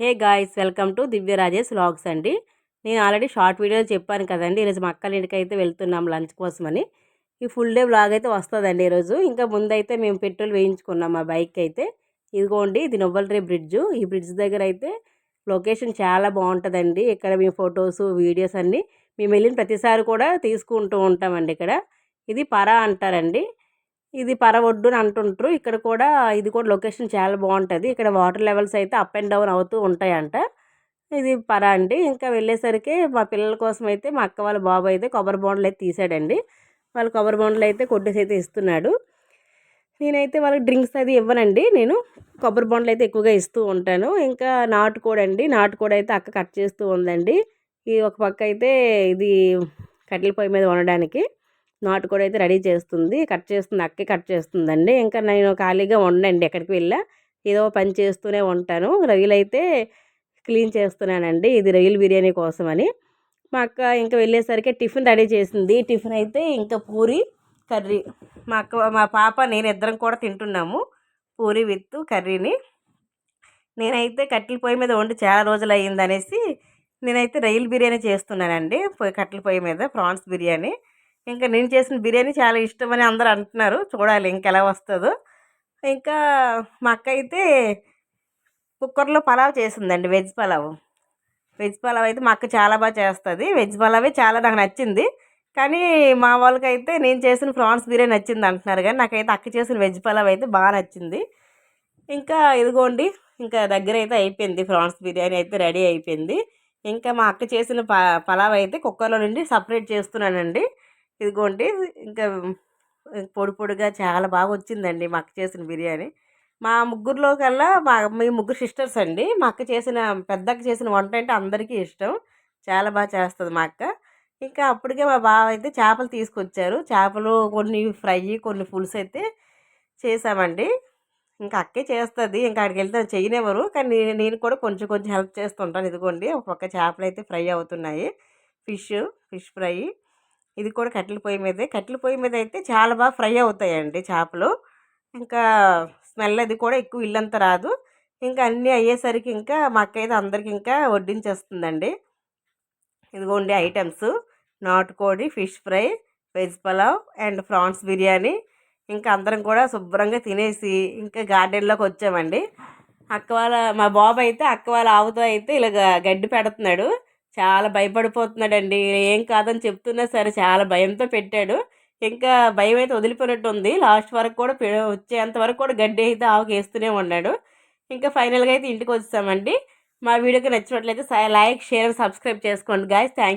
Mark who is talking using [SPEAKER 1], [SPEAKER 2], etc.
[SPEAKER 1] Hey guys welcome to Divya Rajesh vlogs అండి. నేను already short video చెప్పాను కదండి. ఈరోజు మా అక్కల ఇంటికి అయితే వెళ్తున్నాం లంచ్ కోసమని. ఈ ఫుల్ డే వ్లాగ్ అయితే వస్తుందండి ఈరోజు. ఇంకా ముందైతే మేము పెట్రోల్ వేయించుకున్నాం మా బైక్ అయితే. ఇదిగోండి ఇది నొవ్వలరే బ్రిడ్జ్. ఈ బ్రిడ్జ్ దగ్గర అయితే లొకేషన్ చాలా బాగుంటుందండి. ఇక్కడ మీ ఫొటోస్ వీడియోస్ అన్నీ మేము వెళ్ళిన ప్రతిసారి కూడా తీసుకుంటూ ఉంటామండి ఇక్కడ. ఇది పరా అంటారండి. ఇది పరవొడ్డు అని అంటుంటారు. ఇక్కడ కూడా ఇది కూడా లొకేషన్ చాలా బాగుంటుంది. ఇక్కడ వాటర్ లెవెల్స్ అయితే అప్ అండ్ డౌన్ అవుతూ ఉంటాయంట. ఇది పర అండి. ఇంకా వెళ్ళేసరికి మా పిల్లల కోసం అయితే మా అక్క వాళ్ళ బాబు అయితే కొబ్బరి బొండలు అయితే తీసాడండి. వాళ్ళు కొబ్బరి బొండలు అయితే కొట్టేసి అయితే ఇస్తున్నాడు. నేనైతే వాళ్ళకి డ్రింక్స్ అది ఇవ్వనండి. నేను కొబ్బరి బొండలు అయితే ఎక్కువగా ఇస్తూ ఉంటాను. ఇంకా నాటుకోడి అండి. నాటుకోడి అయితే అక్క కట్ చేస్తూ ఉందండి. ఈ ఒక పక్క అయితే ఇది కట్టెల పొయ్యి మీద వండడానికి. నాటుకోడి అయితే రెడీ చేస్తుంది. కట్ చేస్తుంది. అక్కే కట్ చేస్తుందండి. ఇంకా నేను ఖాళీగా ఉండండి ఎక్కడికి వెళ్ళా? ఏదో పని చేస్తూనే ఉంటాను. రొయ్యలు అయితే క్లీన్ చేస్తున్నానండి. ఇది రొయ్యల బిర్యానీ కోసమని. మా అక్క ఇంకా వెళ్ళేసరికి టిఫిన్ రెడీ చేసింది. టిఫిన్ అయితే ఇంకా పూరి కర్రీ. మా అక్క మా పాప నేను ఇద్దరం కూడా తింటున్నాము. పూరి విత్ కర్రీని. నేనైతే కట్టెల పొయ్యి మీద వండి చాలా రోజులు అయ్యింది అనేసి నేనైతే రొయ్యల బిర్యానీ చేస్తున్నానండి. కట్టెల పొయ్యి మీద ప్రాన్స్ బిర్యానీ. ఇంకా నేను చేసిన బిర్యానీ చాలా ఇష్టం అని అందరూ అంటున్నారు. చూడాలి ఇంకెలా వస్తుందో. ఇంకా మా అక్క అయితే కుక్కర్లో పలావ్ చేసిందండి వెజ్ పలావ్. వెజ్ పలావ్ అయితే మా అక్క చాలా బాగా చేస్తుంది. వెజ్ పలావే చాలా నాకు నచ్చింది. కానీ మా వాళ్ళకైతే నేను చేసిన ప్రాన్స్ బిర్యానీ నచ్చింది అంటున్నారు కానీ నాకైతే అక్క చేసిన వెజ్ పలావ్ అయితే బాగా నచ్చింది. ఇంకా ఇదిగోండి ఇంకా దగ్గర అయితే అయిపోయింది ప్రాన్స్ బిర్యానీ అయితే రెడీ అయిపోయింది. ఇంకా మా అక్క చేసిన ప పలావ్ అయితే కుక్కర్లో నుండి సపరేట్ చేస్తున్నానండి. ఇదిగోండి ఇంకా పొడి పొడిగా చాలా బాగా వచ్చిందండి మా అక్క చేసిన బిర్యానీ. మా ముగ్గురులో కల్లా మా మీ ముగ్గురు సిస్టర్స్ అండి. మా అక్క చేసిన పెద్దక్క చేసిన వంట అంటే అందరికీ ఇష్టం. చాలా బాగా చేస్తుంది మా అక్క. ఇంకా అప్పటికే మా బావ అయితే చేపలు తీసుకొచ్చారు. చేపలు కొన్ని ఫ్రై కొన్ని పులుసు అయితే చేసామండి. ఇంకా అక్కే చేస్తుంది. ఇంకా అక్కడికి వెళ్తే చేయనివ్వరు. కానీ నేను కూడా కొంచెం కొంచెం హెల్ప్ చేస్తుంటాను. ఇదిగోండి ఒక్కొక్క చేపలు అయితే ఫ్రై అవుతున్నాయి. Fish fish fry. ఇది కూడా కట్టెల పొయ్యి మీదే. కట్టెల పొయ్యి మీద అయితే చాలా బాగా ఫ్రై అవుతాయండి చేపలు. ఇంకా స్మెల్ అది కూడా ఎక్కువ ఇల్లంతా రాదు. ఇంకా అన్నీ అయ్యేసరికి ఇంకా మా అక్క అయితే అందరికి ఇంకా వడ్డించేస్తుందండి. ఇదిగోండి ఐటమ్స్. నాటుకోడి fish fry veg pulao and prawns biryani. ఇంకా అందరం కూడా శుభ్రంగా తినేసి ఇంకా గార్డెన్లోకి వచ్చామండి. అక్క వాళ్ళ మా బాబు అయితే అక్క వాళ్ళ ఆవుతో అయితే ఇలాగ గడ్డి పెడుతున్నాడు. చాలా భయపడిపోతున్నాడండి. ఏం కాదని చెప్తున్నా సరే చాలా భయంతో పెట్టాడు. ఇంకా భయం అయితే వదిలిపోయినట్టు ఉంది లాస్ట్ వరకు కూడా వచ్చేంత వరకు కూడా గడ్డి అయితే ఆవుకి వేస్తూనే ఉన్నాడు. ఇంకా ఫైనల్గా అయితే ఇంటికి వచ్చామండి మా వీడియోకి నచ్చినట్లయితే లైక్ షేర్ సబ్స్క్రైబ్ చేసుకోండి. Guys thank you